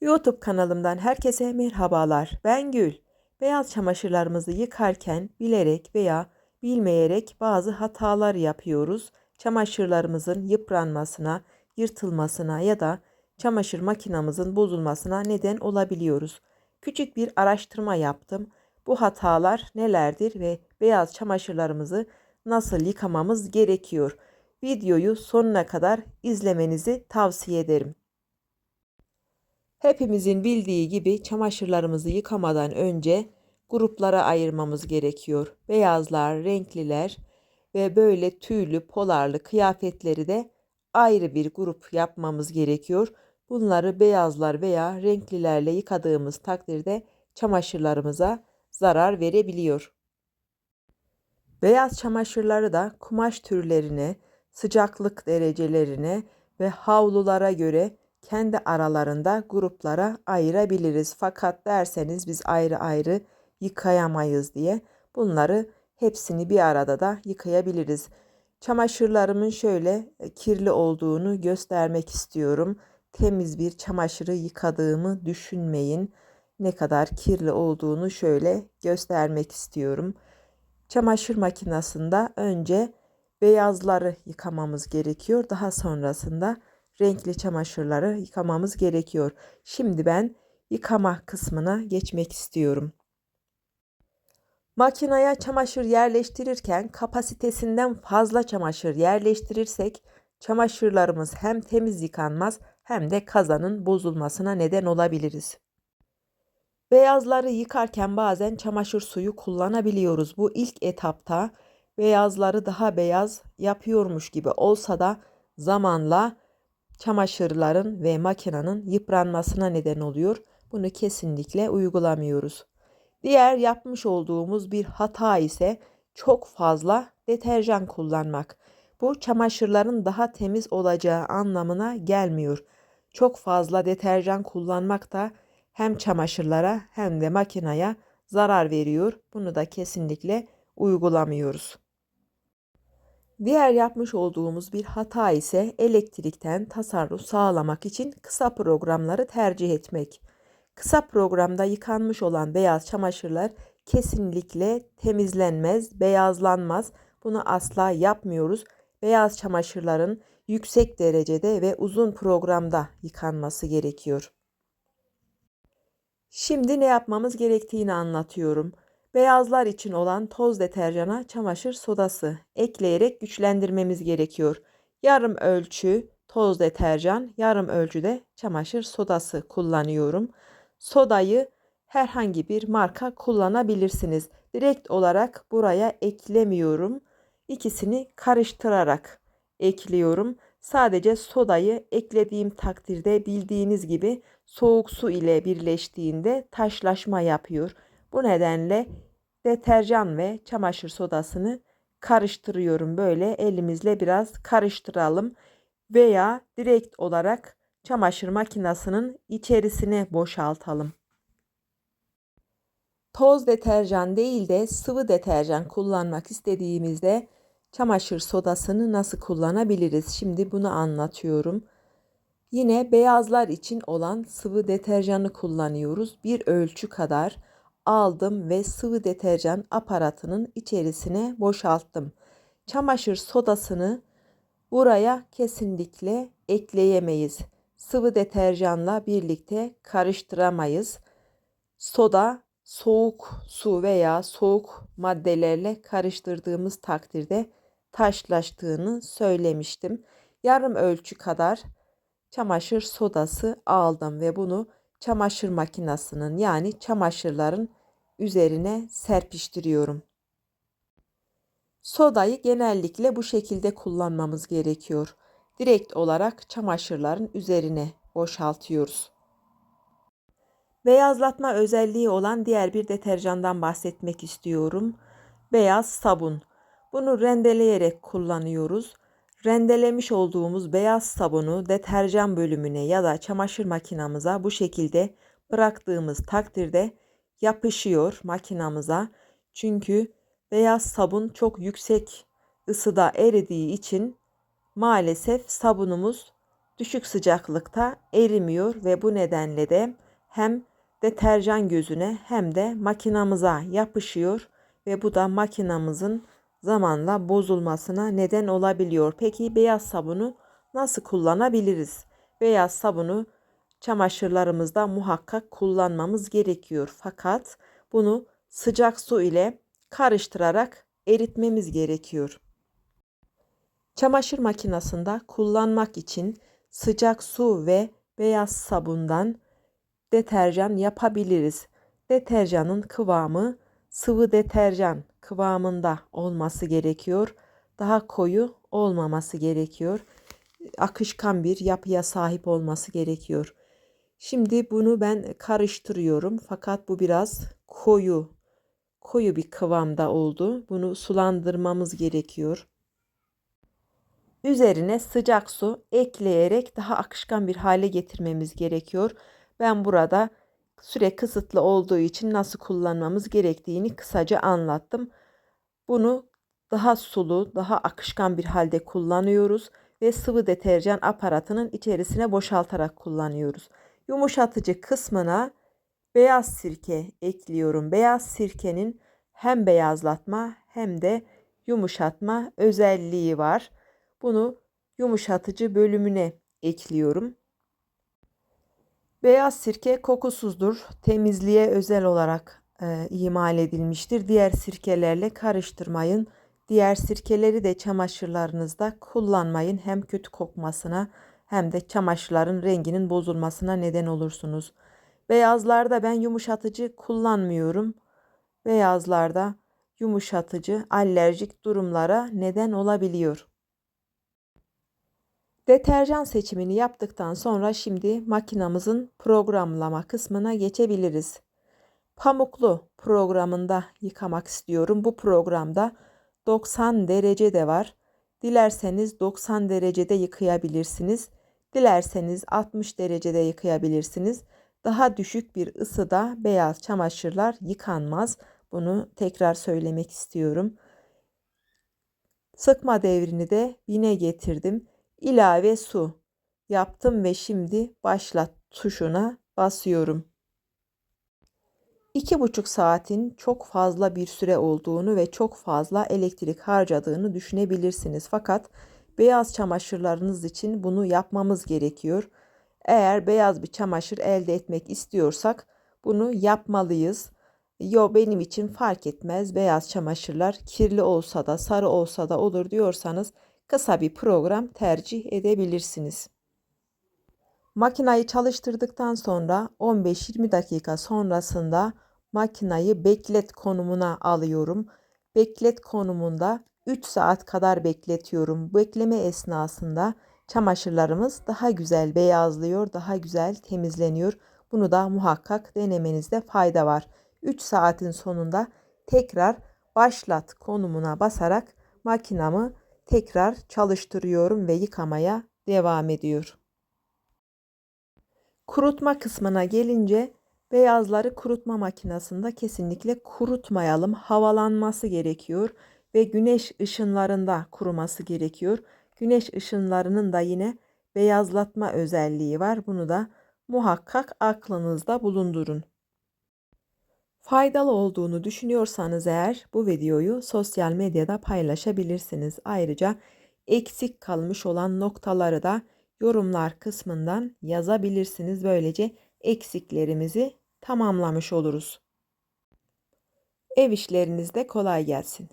YouTube kanalımdan herkese merhabalar. Ben Gül. Beyaz çamaşırlarımızı yıkarken bilerek veya bilmeyerek bazı hatalar yapıyoruz. Çamaşırlarımızın yıpranmasına, yırtılmasına ya da çamaşır makinamızın bozulmasına neden olabiliyoruz. Küçük bir araştırma yaptım. Bu hatalar nelerdir ve beyaz çamaşırlarımızı nasıl yıkamamız gerekiyor? Videoyu sonuna kadar izlemenizi tavsiye ederim. Hepimizin bildiği gibi çamaşırlarımızı yıkamadan önce gruplara ayırmamız gerekiyor. Beyazlar, renkliler ve böyle tüylü, polarlı kıyafetleri de ayrı bir grup yapmamız gerekiyor. Bunları beyazlar veya renklilerle yıkadığımız takdirde çamaşırlarımıza zarar verebiliyor. Beyaz çamaşırları da kumaş türlerine, sıcaklık derecelerine ve havlulara göre kendi aralarında gruplara ayırabiliriz. Fakat derseniz biz ayrı ayrı yıkayamayız diye bunları hepsini bir arada da yıkayabiliriz. Çamaşırlarımın şöyle e, kirli olduğunu göstermek istiyorum. Temiz bir çamaşırı yıkadığımı düşünmeyin. Ne kadar kirli olduğunu şöyle göstermek istiyorum. Çamaşır makinesinde önce beyazları yıkamamız gerekiyor. Daha sonrasında renkli çamaşırları yıkamamız gerekiyor. Şimdi ben yıkama kısmına geçmek istiyorum. Makineye çamaşır yerleştirirken kapasitesinden fazla çamaşır yerleştirirsek çamaşırlarımız hem temiz yıkanmaz hem de kazanın bozulmasına neden olabiliriz. Beyazları yıkarken bazen çamaşır suyu kullanabiliyoruz. Bu ilk etapta beyazları daha beyaz yapıyormuş gibi olsa da zamanla çamaşırların ve makinenin yıpranmasına neden oluyor. Bunu kesinlikle uygulamıyoruz. Diğer yapmış olduğumuz bir hata ise çok fazla deterjan kullanmak. Bu çamaşırların daha temiz olacağı anlamına gelmiyor. Çok fazla deterjan kullanmak da hem çamaşırlara hem de makineye zarar veriyor. Bunu da kesinlikle uygulamıyoruz. Diğer yapmış olduğumuz bir hata ise elektrikten tasarruf sağlamak için kısa programları tercih etmek. Kısa programda yıkanmış olan beyaz çamaşırlar kesinlikle temizlenmez, beyazlanmaz. Bunu asla yapmıyoruz. Beyaz çamaşırların yüksek derecede ve uzun programda yıkanması gerekiyor. Şimdi ne yapmamız gerektiğini anlatıyorum. Beyazlar için olan toz deterjana çamaşır sodası ekleyerek güçlendirmemiz gerekiyor. Yarım ölçü toz deterjan, yarım ölçüde çamaşır sodası kullanıyorum. Sodayı herhangi bir marka kullanabilirsiniz. Direkt olarak buraya eklemiyorum. İkisini karıştırarak ekliyorum. Sadece sodayı eklediğim takdirde bildiğiniz gibi soğuk su ile birleştiğinde taşlaşma yapıyor. Bu nedenle deterjan ve çamaşır sodasını karıştırıyorum böyle elimizle biraz karıştıralım veya direkt olarak çamaşır makinesinin içerisine boşaltalım. Toz deterjan değil de sıvı deterjan kullanmak istediğimizde çamaşır sodasını nasıl kullanabiliriz? Şimdi bunu anlatıyorum. Yine beyazlar için olan sıvı deterjanı kullanıyoruz. Bir ölçü kadar aldım ve sıvı deterjan aparatının içerisine boşalttım. Çamaşır sodasını buraya kesinlikle ekleyemeyiz. Sıvı deterjanla birlikte karıştıramayız. Soda soğuk su veya soğuk maddelerle karıştırdığımız takdirde taşlaştığını söylemiştim. Yarım ölçü kadar çamaşır sodası aldım ve bunu çamaşır makinesinin yani çamaşırların üzerine serpiştiriyorum. Sodayı genellikle bu şekilde kullanmamız gerekiyor. Direkt olarak çamaşırların üzerine boşaltıyoruz. Beyazlatma özelliği olan diğer bir deterjandan bahsetmek istiyorum. Beyaz sabun. Bunu rendeleyerek kullanıyoruz. Rendelemiş olduğumuz beyaz sabunu deterjan bölümüne ya da çamaşır makinamıza bu şekilde bıraktığımız takdirde yapışıyor makinamıza. Çünkü beyaz sabun çok yüksek ısıda eridiği için maalesef sabunumuz düşük sıcaklıkta erimiyor ve bu nedenle de hem deterjan gözüne hem de makinamıza yapışıyor ve bu da makinamızın zamanla bozulmasına neden olabiliyor. Peki beyaz sabunu nasıl kullanabiliriz? Beyaz sabunu çamaşırlarımızda muhakkak kullanmamız gerekiyor. Fakat bunu sıcak su ile karıştırarak eritmemiz gerekiyor. Çamaşır makinesinde kullanmak için sıcak su ve beyaz sabundan deterjan yapabiliriz. Deterjanın kıvamı sıvı deterjan kıvamında olması gerekiyor. Daha koyu olmaması gerekiyor. Akışkan bir yapıya sahip olması gerekiyor. Şimdi bunu ben karıştırıyorum fakat bu biraz koyu koyu bir kıvamda oldu. Bunu sulandırmamız gerekiyor. Üzerine sıcak su ekleyerek daha akışkan bir hale getirmemiz gerekiyor. Ben burada süre kısıtlı olduğu için nasıl kullanmamız gerektiğini kısaca anlattım. Bunu daha sulu, daha akışkan bir halde kullanıyoruz ve sıvı deterjan aparatının içerisine boşaltarak kullanıyoruz. Yumuşatıcı kısmına beyaz sirke ekliyorum. Beyaz sirkenin hem beyazlatma hem de yumuşatma özelliği var. Bunu yumuşatıcı bölümüne ekliyorum. Beyaz sirke kokusuzdur. Temizliğe özel olarak e, imal edilmiştir. Diğer sirkelerle karıştırmayın. Diğer sirkeleri de çamaşırlarınızda kullanmayın. Hem kötü kokmasına hem de çamaşırların renginin bozulmasına neden olursunuz. Beyazlarda ben yumuşatıcı kullanmıyorum. Beyazlarda yumuşatıcı alerjik durumlara neden olabiliyor. Deterjan seçimini yaptıktan sonra şimdi makinamızın programlama kısmına geçebiliriz. Pamuklu programında yıkamak istiyorum. Bu programda 90 derece de var. Dilerseniz 90 derecede yıkayabilirsiniz. Dilerseniz 60 derecede yıkayabilirsiniz. Daha düşük bir ısıda beyaz çamaşırlar yıkanmaz. Bunu tekrar söylemek istiyorum. Sıkma devrini de bine getirdim ilave su yaptım ve şimdi başlat tuşuna basıyorum. İki buçuk saatin çok fazla bir süre olduğunu ve çok fazla elektrik harcadığını düşünebilirsiniz. Fakat beyaz çamaşırlarınız için bunu yapmamız gerekiyor. Eğer beyaz bir çamaşır elde etmek istiyorsak bunu yapmalıyız. Yo benim için fark etmez beyaz çamaşırlar kirli olsa da sarı olsa da olur diyorsanız kısa bir program tercih edebilirsiniz. Makinayı çalıştırdıktan sonra 15-20 dakika sonrasında makinayı beklet konumuna alıyorum. Beklet konumunda 3 saat kadar bekletiyorum. Bekleme esnasında çamaşırlarımız daha güzel beyazlıyor, daha güzel temizleniyor. Bunu da muhakkak denemenizde fayda var. 3 saatin sonunda tekrar başlat konumuna basarak makinamı tekrar çalıştırıyorum ve yıkamaya devam ediyor. Kurutma kısmına gelince beyazları kurutma makinesinde kesinlikle kurutmayalım. Havalanması gerekiyor ve güneş ışınlarında kuruması gerekiyor. Güneş ışınlarının da yine beyazlatma özelliği var. Bunu da muhakkak aklınızda bulundurun. Faydalı olduğunu düşünüyorsanız eğer bu videoyu sosyal medyada paylaşabilirsiniz. Ayrıca eksik kalmış olan noktaları da yorumlar kısmından yazabilirsiniz. Böylece eksiklerimizi tamamlamış oluruz. Ev işlerinizde kolay gelsin.